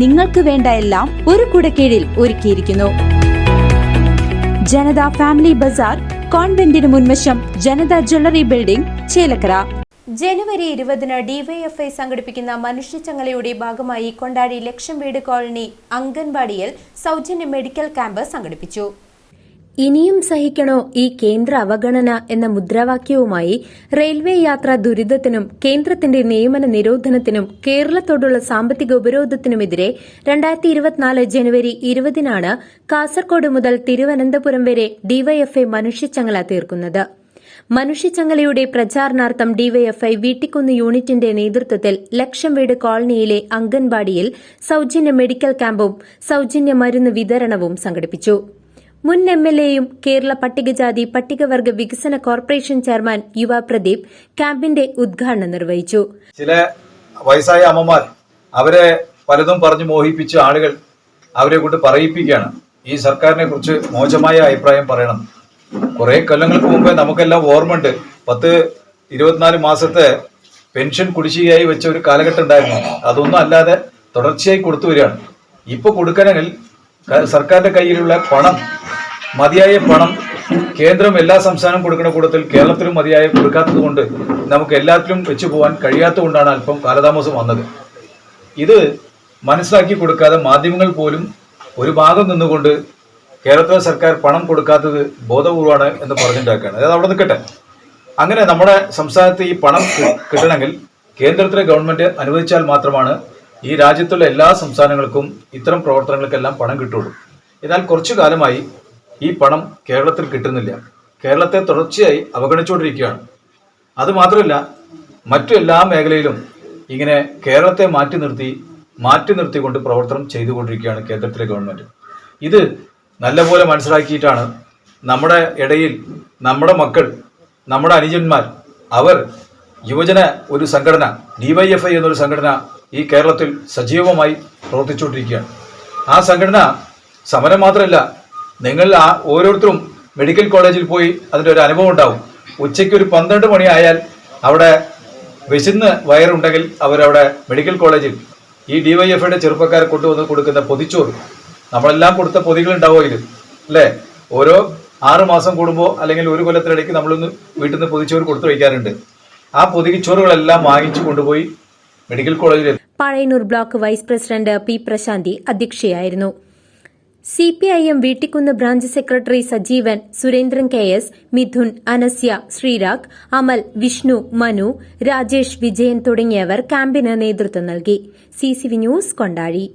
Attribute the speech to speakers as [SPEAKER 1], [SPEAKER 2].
[SPEAKER 1] നിങ്ങൾക്ക് വേണ്ട എല്ലാം ഒരു കുടക്കീഴിൽ ഒരുക്കിയിരിക്കുന്നു. ജനത ഫാമിലി ബസാർ കോൺവെന്റിന് മുൻവശം ജനത ജ്വല്ലറി ബിൽഡിംഗ് ചേലക്കര.
[SPEAKER 2] ജനുവരി ഇരുപതിന് ഡിവൈഎഫ്ഐ സംഘടിപ്പിക്കുന്ന മനുഷ്യച്ചങ്ങലയുടെ ഭാഗമായി കൊണ്ടാടി ലക്ഷം വീട് കോളനി അംഗൻവാടിയിൽ സൗജന്യ മെഡിക്കൽ ക്യാമ്പ് സംഘടിപ്പിച്ചു. ഇനിയും സഹിക്കണോ ഈ കേന്ദ്ര അവഗണന എന്ന മുദ്രാവാക്യവുമായി റെയിൽവേ യാത്രാ ദുരിതത്തിനും കേന്ദ്രത്തിന്റെ നിയമന നിരോധനത്തിനും കേരളത്തോടുള്ള സാമ്പത്തിക ഉപരോധത്തിനുമെതിരെ രണ്ടായിരത്തി ഇരുപത്തിനാല് ജനുവരി ഇരുപതിനാണ് കാസർകോട് മുതൽ തിരുവനന്തപുരം വരെ ഡിവൈഎഫ്ഐ മനുഷ്യച്ചങ്ങല തീർക്കുന്നത്. മനുഷ്യച്ചങ്ങലയുടെ പ്രചാരണാർത്ഥം ഡിവൈഎഫ്ഐ വീട്ടിക്കുന്ന് യൂണിറ്റിന്റെ നേതൃത്വത്തിൽ ലക്ഷം വീട് കോളനിയിലെ അംഗൻവാടിയിൽ സൌജന്യ മെഡിക്കൽ ക്യാമ്പും സൌജന്യ മരുന്ന് വിതരണവും സംഘടിപ്പിച്ചു. മുൻ എം എൽ എയും കേരള പട്ടികജാതി പട്ടികവർഗ വികസന കോർപ്പറേഷൻ ചെയർമാൻ യുവ പ്രദീപ് ക്യാമ്പിന്റെ ഉദ്ഘാടനം നിർവഹിച്ചു.
[SPEAKER 3] ചില വയസ്സായ അമ്മമാർ അവരെ പലതും പറഞ്ഞു മോഹിപ്പിച്ച ആളുകൾ അവരെ കൊണ്ട് പറയിപ്പിക്കുകയാണ്. ഈ സർക്കാരിനെ കുറിച്ച് മോശമായ അഭിപ്രായം പറയണം. കുറെ കൊല്ലങ്ങൾക്ക് മുമ്പേ നമുക്കെല്ലാം ഓർമ്മയുണ്ട്. പത്ത് ഇരുപത്തിനാല് മാസത്തെ പെൻഷൻ കുടിശ്ശികയായി വെച്ച ഒരു കാലഘട്ടം ഉണ്ടായിരുന്നു. അതൊന്നും അല്ലാതെ തുടർച്ചയായി കൊടുത്തു വരികയാണ്. ഇപ്പൊ കൊടുക്കണമെങ്കിൽ സർക്കാരിന്റെ കയ്യിലുള്ള പണം മതിയായ പണം കേന്ദ്രം എല്ലാ സംസ്ഥാനം കൊടുക്കുന്ന കൂട്ടത്തിൽ കേരളത്തിലും മതിയായ കൊടുക്കാത്തത് കൊണ്ട് നമുക്ക് എല്ലാത്തിലും വെച്ചു പോകാൻ കഴിയാത്തത് കൊണ്ടാണ് അല്പം കാലതാമസം വന്നത്. ഇത് മനസ്സിലാക്കി കൊടുക്കാതെ മാധ്യമങ്ങൾ പോലും ഒരു ഭാഗം നിന്നുകൊണ്ട് കേരളത്തിലെ സർക്കാർ പണം കൊടുക്കാത്തത് ബോധപൂർവമാണ് എന്ന് പറഞ്ഞിട്ടുണ്ടാക്കുകയാണ്. അതായത് അവിടെ നിൽക്കട്ടെ. അങ്ങനെ നമ്മുടെ സംസ്ഥാനത്ത് ഈ പണം കിട്ടണമെങ്കിൽ കേന്ദ്രത്തിലെ ഗവൺമെന്റ് അനുവദിച്ചാൽ മാത്രമാണ് ഈ രാജ്യത്തുള്ള എല്ലാ സംസ്ഥാനങ്ങൾക്കും ഇത്തരം പ്രവർത്തനങ്ങൾക്കെല്ലാം പണം കിട്ടുള്ളൂ. എന്നാൽ കുറച്ചു കാലമായി ഈ പണം കേരളത്തിൽ കിട്ടുന്നില്ല. കേരളത്തെ തുടർച്ചയായി അവഗണിച്ചുകൊണ്ടിരിക്കുകയാണ്. അതുമാത്രമല്ല മറ്റു എല്ലാ മേഖലയിലും ഇങ്ങനെ കേരളത്തെ മാറ്റി നിർത്തി മാറ്റി നിർത്തിക്കൊണ്ട് പ്രവർത്തനം ചെയ്തുകൊണ്ടിരിക്കുകയാണ് കേന്ദ്രത്തിലെ ഗവൺമെന്റ്. ഇത് നല്ലപോലെ മനസ്സിലാക്കിയിട്ടാണ് നമ്മുടെ ഇടയിൽ നമ്മുടെ മക്കൾ നമ്മുടെ അനുജന്മാർ അവർ യുവജന ഒരു സംഘടന ഡിവൈഎഫ്ഐ എന്നൊരു സംഘടന ഈ കേരളത്തിൽ സജീവമായി പ്രവർത്തിച്ചുകൊണ്ടിരിക്കുകയാണ്. ആ സംഘടന സമരം മാത്രമല്ല നിങ്ങൾ ആ ഓരോരുത്തരും മെഡിക്കൽ കോളേജിൽ പോയി അതിന്റെ ഒരു അനുഭവം ഉണ്ടാവും. ഉച്ചയ്ക്ക് ഒരു പന്ത്രണ്ട് മണിയായാൽ അവിടെ വിശന്ന് വയറുണ്ടെങ്കിൽ അവരവിടെ മെഡിക്കൽ കോളേജിൽ ഈ ഡിവൈഎഫ്ഐയുടെ ചെറുപ്പക്കാരെ കൊണ്ടുവന്ന് കൊടുക്കുന്ന പൊതിച്ചോറ്. നമ്മളെല്ലാം കൊടുത്ത പൊതികൾ ഉണ്ടാവോ ഇത് അല്ലേ? ഓരോ ആറ് മാസം കൂടുമ്പോൾ അല്ലെങ്കിൽ ഒരു കൊല്ലത്തിനിടയ്ക്ക് നമ്മളൊന്ന് വീട്ടിൽ നിന്ന് പൊതിച്ചോറ് കൊടുത്തു വയ്ക്കാറുണ്ട്. ആ പൊതിച്ചോറുകളെല്ലാം വാങ്ങിച്ചു കൊണ്ടുപോയി മെഡിക്കൽ കോളേജിൽ
[SPEAKER 2] Pazhayannur block vice president P Prasanthi അധ്യക്ഷയായിരുന്നു. C P I M Veettikkunnu branch secretary Sajeevan Surendran K S Mithun Anasya Sreerag Amal Vishnu Manu Rajesh Vijayan തുടങ്ങിയവർ ക്യാമ്പിന് നേതൃത്വം നൽകി. C news Kondazhi.